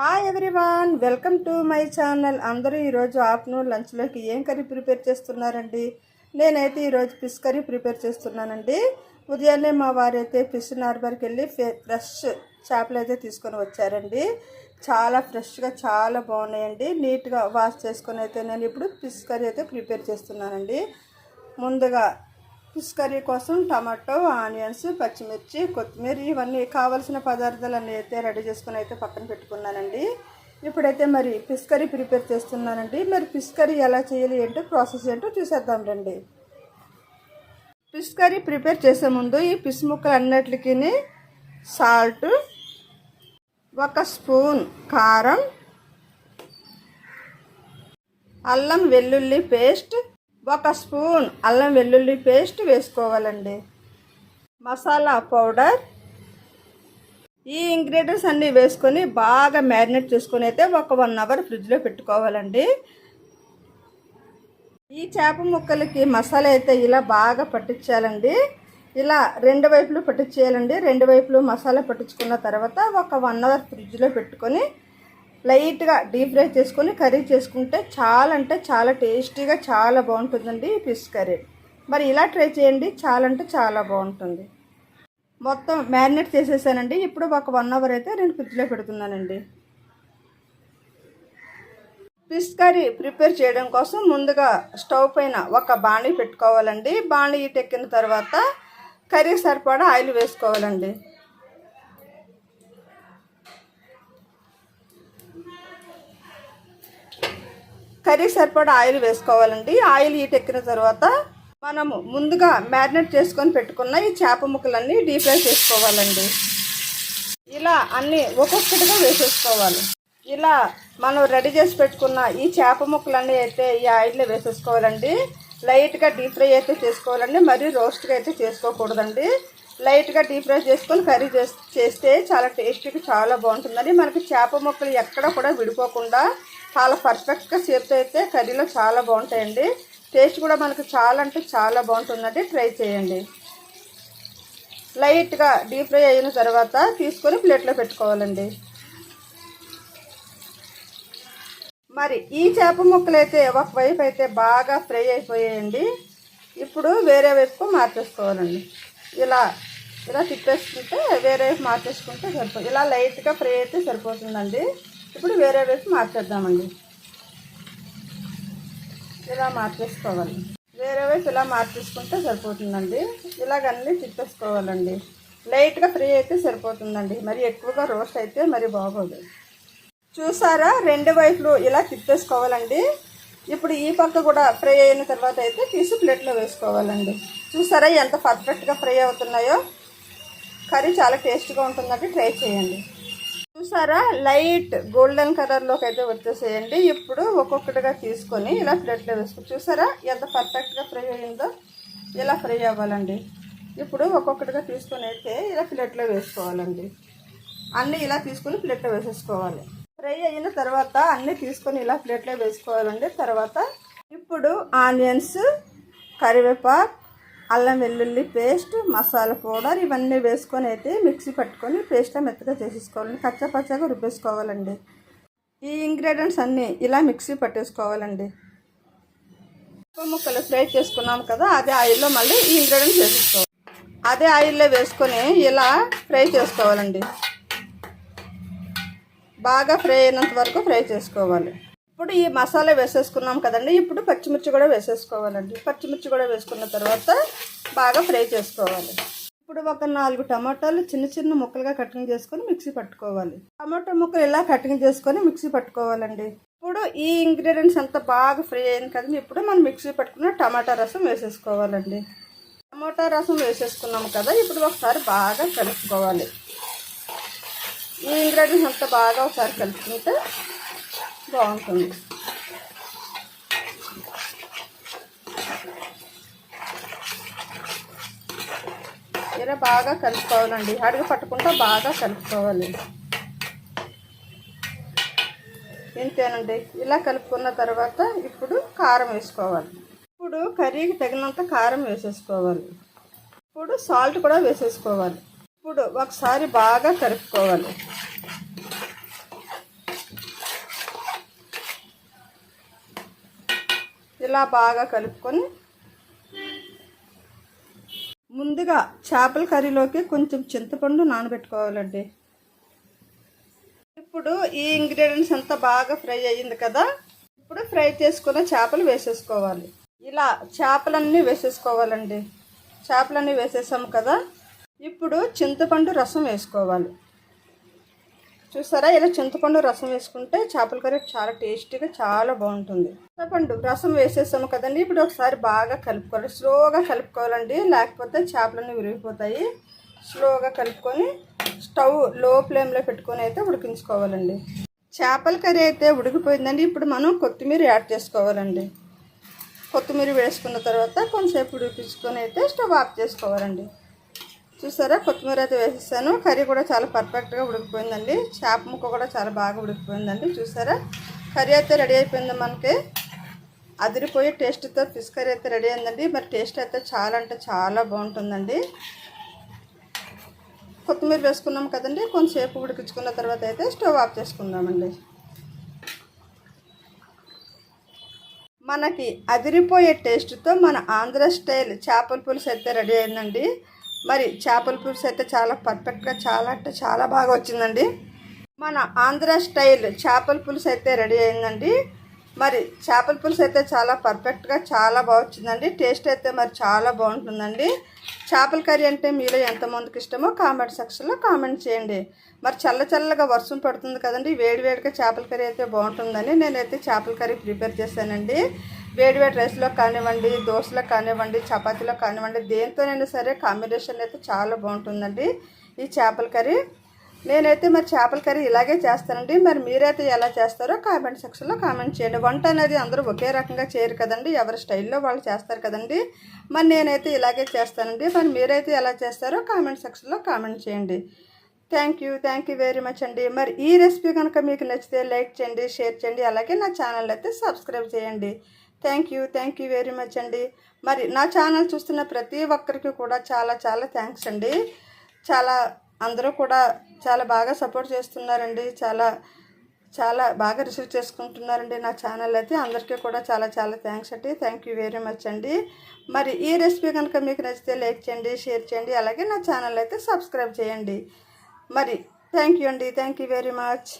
Hi everyone welcome to my channel అందరూ ఈరోజు afternoon లంచ్లోకి ఏం కర్రీ ప్రిపేర్ చేస్తున్నారండి? నేనైతే ఈరోజు ఫిష్ కర్రీ ప్రిపేర్ చేస్తున్నానండి. ఉదయాన్నే మా వారైతే ఫిష్ నార్బర్కి వెళ్ళి ఫ్రెష్ చేపలు అయితే తీసుకొని వచ్చారండి. చాలా ఫ్రెష్గా చాలా బాగున్నాయండి. నీట్గా వాష్ చేసుకొని అయితే నేను ఇప్పుడు ఫిష్ కర్రీ అయితే ప్రిపేర్ చేస్తున్నానండి. ముందుగా ఫిష్ కర్రీ కోసం టమాటో ఆనియన్స్ పచ్చిమిర్చి కొత్తిమీర ఇవన్నీ కావాల్సిన పదార్థాలన్నీ అయితే రెడీ చేసుకుని అయితే పక్కన పెట్టుకున్నానండి. ఇప్పుడైతే మరి ఫిష్ కర్రీ ప్రిపేర్ చేస్తున్నానండి. మరి ఫిష్ కర్రీ ఎలా చేయాలి ఏంటో ప్రాసెస్ ఏంటో చూసేద్దాం రండి. ఫిష్ కర్రీ ప్రిపేర్ చేసే ముందు ఈ ఫిష్ ముక్కలు అన్నిటికీ సాల్ట్ ఒక స్పూన్ కారం అల్లం వెల్లుల్లి పేస్ట్ ఒక స్పూన్ అల్లం వెల్లుల్లి పేస్ట్ వేసుకోవాలండి. మసాలా పౌడర్. ఈ ఇంగ్రీడియంట్స్ అన్నీ వేసుకొని బాగా మ్యారినేట్ చేసుకొని అయితే ఒక వన్ అవర్ ఫ్రిడ్జ్లో పెట్టుకోవాలండి. ఈ చేప ముక్కలకి మసాలా అయితే ఇలా బాగా పట్టించాలండి ఇలా రెండు వైపులు పట్టించేయాలండి. రెండు వైపులు మసాలా పట్టించుకున్న తర్వాత ఒక వన్ అవర్ ఫ్రిడ్జ్లో పెట్టుకొని లైట్గా డీప్ ఫ్రై చేసుకొని కర్రీ చేసుకుంటే చాలా అంటే చాలా టేస్టీగా చాలా బాగుంటుందండి ఈ ఫిష్ కర్రీ. మరి ఇలా ట్రై చేయండి చాలా అంటే చాలా బాగుంటుంది. మొత్తం మ్యారినేట్ చేసేసానండి. ఇప్పుడు ఒక వన్ అవర్ అయితే నేను ఫ్రిడ్జ్లో పెడుతున్నానండి. ఫిష్ కర్రీ ప్రిపేర్ చేయడం కోసం ముందుగా స్టవ్ పైన ఒక బాణీ పెట్టుకోవాలండి. బాణీ ఎక్కిన తర్వాత కర్రీ సరిపడా ఆయిల్ వేసుకోవాలండి. కర్రీ సరిపడా ఆయిల్ వేసుకోవాలండి. ఆయిల్ హీట్ ఎక్కిన తర్వాత మనము ముందుగా మ్యారినేట్ చేసుకొని పెట్టుకున్న ఈ చేప ముక్కలన్నీ డీప్ ఫ్రై చేసుకోవాలండి. ఇలా అన్నీ ఒక్కొక్కటిగా వేసేసుకోవాలి. ఇలా మనం రెడీ చేసి పెట్టుకున్న ఈ చేప ముక్కలన్నీ అయితే ఈ ఆయిల్లో వేసేసుకోవాలండి. లైట్గా డీప్ ఫ్రై అయితే చేసుకోవాలండి. మరీ రోస్ట్గా అయితే చేసుకోకూడదండి. లైట్గా డీప్ ఫ్రై చేసుకొని కర్రీ చేస్తే చాలా టేస్టీగా చాలా బాగుంటుందండి. మనకి చేప ముక్కలు ఎక్కడ కూడా విడిపోకుండా చాలా పర్ఫెక్ట్గా చేపుతో అయితే కర్రీలో చాలా బాగుంటాయండి. టేస్ట్ కూడా మనకు చాలా అంటే చాలా బాగుంటుందండి. ట్రై చేయండి. లైట్గా డీప్ ఫ్రై అయిన తర్వాత తీసుకొని ప్లేట్లో పెట్టుకోవాలండి. మరి ఈ చేప ముక్కలు అయితే ఒకవైపు అయితే బాగా ఫ్రై అయిపోయాయండి. ఇప్పుడు వేరే వైపుకు మార్చేసుకోవాలండి. ఇలా ఇలా తిప్పేసుకుంటే వేరే వైపు మార్చేసుకుంటే సరిపోతుంది ఇలా లైట్గా ఫ్రై అయితే సరిపోతుందండి. ఇప్పుడు వేరే వైపు మార్చేద్దామండి. ఇలా మార్చేసుకోవాలి. వేరే వైపు ఇలా మార్చేసుకుంటే సరిపోతుందండి. ఇలాగన్నీ తిప్పేసుకోవాలండి. లైట్గా ఫ్రై అయితే సరిపోతుందండి. మరి ఎక్కువగా రోస్ట్ అయితే మరి బాగోదు. చూసారా? రెండు వైపులు ఇలా తిప్పేసుకోవాలండి. ఇప్పుడు ఈ పక్క కూడా ఫ్రై అయిన తర్వాత అయితే తీసి ప్లేట్లో వేసుకోవాలండి. చూసారా ఎంత పర్ఫెక్ట్గా ఫ్రై అవుతున్నాయో? కర్రీ చాలా టేస్ట్గా ఉంటుందంటే ట్రై చేయండి. చూసారా? లైట్ గోల్డెన్ కలర్లోకి అయితే వచ్చేసేయండి. ఇప్పుడు ఒక్కొక్కటిగా తీసుకొని ఇలా ప్లేట్లో వేసుకో చూసారా? ఎంత పర్ఫెక్ట్గా ఫ్రై అయిందో ఇలా ఫ్రై అవ్వాలండి. ఇప్పుడు ఒక్కొక్కటిగా తీసుకొని అయితే ఇలా ప్లేట్లో వేసుకోవాలండి. అన్నీ ఇలా తీసుకొని ప్లేట్లో వేసేసుకోవాలి. ఫ్రై అయిన తర్వాత అన్నీ తీసుకొని ఇలా ప్లేట్లో వేసుకోవాలండి. తర్వాత ఇప్పుడు ఆనియన్స్ కరివేపాకు అల్లం వెల్లుల్లి పేస్ట్ మసాలా పౌడర్ ఇవన్నీ వేసుకొని అయితే మిక్సీ పట్టుకొని పేస్ట్లో మెత్తగా చేసేసుకోవాలండి కచ్చపచ్చగా రుబ్బేసుకోవాలండి. ఈ ఇంగ్రీడియంట్స్ అన్నీ ఇలా మిక్సీ పట్టేసుకోవాలండి. ఉప్పు ముక్కలు ఫ్రై చేసుకున్నాం కదా అదే ఆయిల్లో మళ్ళీ ఈ ఇంగ్రీడియంట్స్ వేసేసుకోవాలి. అదే ఆయిల్లో వేసుకొని ఇలా ఫ్రై చేసుకోవాలండి. బాగా ఫ్రై అయినంత వరకు ఫ్రై చేసుకోవాలి. ఇప్పుడు ఈ మసాలా వేసేసుకున్నాం కదండి. ఇప్పుడు పచ్చిమిర్చి కూడా వేసేసుకోవాలండి. పచ్చిమిర్చి కూడా వేసుకున్న తర్వాత బాగా ఫ్రై చేసుకోవాలి. ఇప్పుడు ఒక నాలుగు టమాటాలు చిన్న చిన్న ముక్కలుగా కటింగ్ చేసుకొని మిక్సీ పట్టుకోవాలి. టమాటా ముక్కలు ఇలా కటింగ్ చేసుకొని మిక్సీ పట్టుకోవాలండి? ఇప్పుడు ఈ ఇంగ్రీడియంట్స్ అంతా బాగా ఫ్రై అయింది కదండి. ఇప్పుడు మనం మిక్సీ పట్టుకున్న టమాటా రసం వేసేసుకోవాలండి. టమాటా రసం వేసేసుకున్నాం కదా ఇప్పుడు ఒకసారి బాగా కలుపుకోవాలి. ఈ ఇంగ్రీడియంట్స్ అంతా బాగా ఒకసారి కలుపుకుంటే బాగుంటుంది. ఇలా బాగా కలుపుకోవాలండి. అడుగు పట్టుకుంటా బాగా కలుపుకోవాలి. ఇంతేనండి. ఇలా కలుపుకున్న తర్వాత ఇప్పుడు కారం వేసుకోవాలి. ఇప్పుడు కర్రీకి తగినంత కారం వేసేసుకోవాలి. ఇప్పుడు సాల్ట్ కూడా వేసేసుకోవాలి. ఇప్పుడు ఒకసారి బాగా కలుపుకోవాలి. ఇలా బాగా కలుపుకొని ముందుగా చేపల కర్రీలోకి కొంచెం చింతపండు నానబెట్టుకోవాలండి. ఇప్పుడు ఈ ఇంగ్రీడియంట్స్ అంతా బాగా ఫ్రై అయ్యింది కదా ఇప్పుడు ఫ్రై చేసుకున్న చేపలు వేసేసుకోవాలి. ఇలా చేపలన్నీ వేసేసుకోవాలండి. చేపలన్నీ వేసేసాము కదా ఇప్పుడు చింతపండు రసం వేసుకోవాలి. చూసారా? ఇలా చింతపండు రసం వేసుకుంటే చేపల కర్రీ చాలా టేస్టీగా చాలా బాగుంటుంది. చింతపండు రసం వేసేసాము కదండి. ఇప్పుడు ఒకసారి బాగా కలుపుకోవాలి. స్లోగా కలుపుకోవాలండి. లేకపోతే చేపలన్నీ విరిగిపోతాయి. స్లోగా కలుపుకొని స్టవ్లో ఫ్లేమ్లో పెట్టుకొని అయితే ఉడికించుకోవాలండి. చేపల కర్రీ అయితే ఉడికిపోయిందండి. ఇప్పుడు మనం కొత్తిమీర యాడ్ చేసుకోవాలండి. కొత్తిమీర వేసుకున్న తర్వాత కొంచెంసేపు ఉడికించుకొని అయితే స్టవ్ ఆఫ్ చేసుకోవాలండి. చూసారా? కొత్తిమీర అయితే వేసేసాను. కర్రీ కూడా చాలా పర్ఫెక్ట్గా ఉడికిపోయిందండి. చేప ముక్క కూడా చాలా బాగా ఉడికిపోయిందండి. చూసారా? కర్రీ అయితే రెడీ అయిపోయింది మనకి. అదిరిపోయి టేస్ట్తో ఫిష్ కర్రీ అయితే రెడీ అయిందండి. మరి టేస్ట్ అయితే చాలా అంటే చాలా బాగుంటుందండి. కొత్తిమీర వేసుకున్నాం కదండి. కొంచెంసేపు ఉడికించుకున్న తర్వాత అయితే స్టవ్ ఆఫ్ చేసుకుందామండి. మనకి అదిరిపోయే టేస్ట్తో మన ఆంధ్ర స్టైల్ చేపల పులుసు అయితే రెడీ అయిందండి. మరి చేపల పులుసు అయితే చాలా పర్ఫెక్ట్గా చాలా అంటే చాలా బాగా వచ్చిందండి. మన ఆంధ్ర స్టైల్ చేపల పులుసు అయితే రెడీ అయిందండి. మరి చేపల పులుసు అయితే చాలా పర్ఫెక్ట్గా చాలా బాగా వచ్చిందండి. టేస్ట్ అయితే మరి చాలా బాగుంటుందండి. చేపల కర్రీ అంటే మీలో ఎంతమందికి ఇష్టమో కామెంట్ సెక్షన్లో కామెంట్ చేయండి. మరి చల్ల చల్లగా వర్షం పడుతుంది కదండి వేడి వేడిగా చేపల కర్రీ అయితే బాగుంటుందని నేనైతే చేపల కర్రీ ప్రిపేర్ చేశానండి. వేడి వేడి రైస్లో కానివ్వండి దోశలో కానివ్వండి చపాతీలో కానివ్వండి దేంతోనైనా సరే కాంబినేషన్ అయితే చాలా బాగుంటుందండి ఈ చేపల కర్రీ. నేనైతే మరి చేపల కర్రీ ఇలాగే చేస్తానండి. మరి మీరైతే ఎలా చేస్తారో కామెంట్ సెక్షన్లో కామెంట్ చేయండి. వంట అనేది అందరూ ఒకే రకంగా చేయరు కదండి. ఎవరి స్టైల్లో వాళ్ళు చేస్తారు కదండి. మరి నేనైతే ఇలాగే చేస్తానండి. మరి మీరైతే ఎలా చేస్తారో కామెంట్ సెక్షన్లో కామెంట్ చేయండి. Thank you thank you very much అండి. మరి ఈ రెసిపీ కనుక మీకు నచ్చితే లైక్ చేయండి షేర్ చేయండి. అలాగే నా ఛానల్ అయితే సబ్స్క్రైబ్ చేయండి. Thank you thank you very much అండి. మరి నా ఛానల్ చూస్తున్న ప్రతి ఒక్కరికి కూడా చాలా చాలా థ్యాంక్స్ అండి. చాలా అందరూ కూడా చాలా బాగా సపోర్ట్ చేస్తున్నారండి. చాలా చాలా బాగా రిసీవ్ చేసుకుంటున్నారండి నా ఛానల్ అయితే. అందరికీ కూడా చాలా చాలా థ్యాంక్స్ అండి. థ్యాంక్ యూ వెరీ మచ్ అండి. మరి ఈ రెసిపీ కనుక మీకు నచ్చితే లైక్ చేయండి షేర్ చేయండి అలాగే నా ఛానల్ అయితే సబ్స్క్రైబ్ చేయండి. మరి థ్యాంక్ యూ అండి. Thank you very much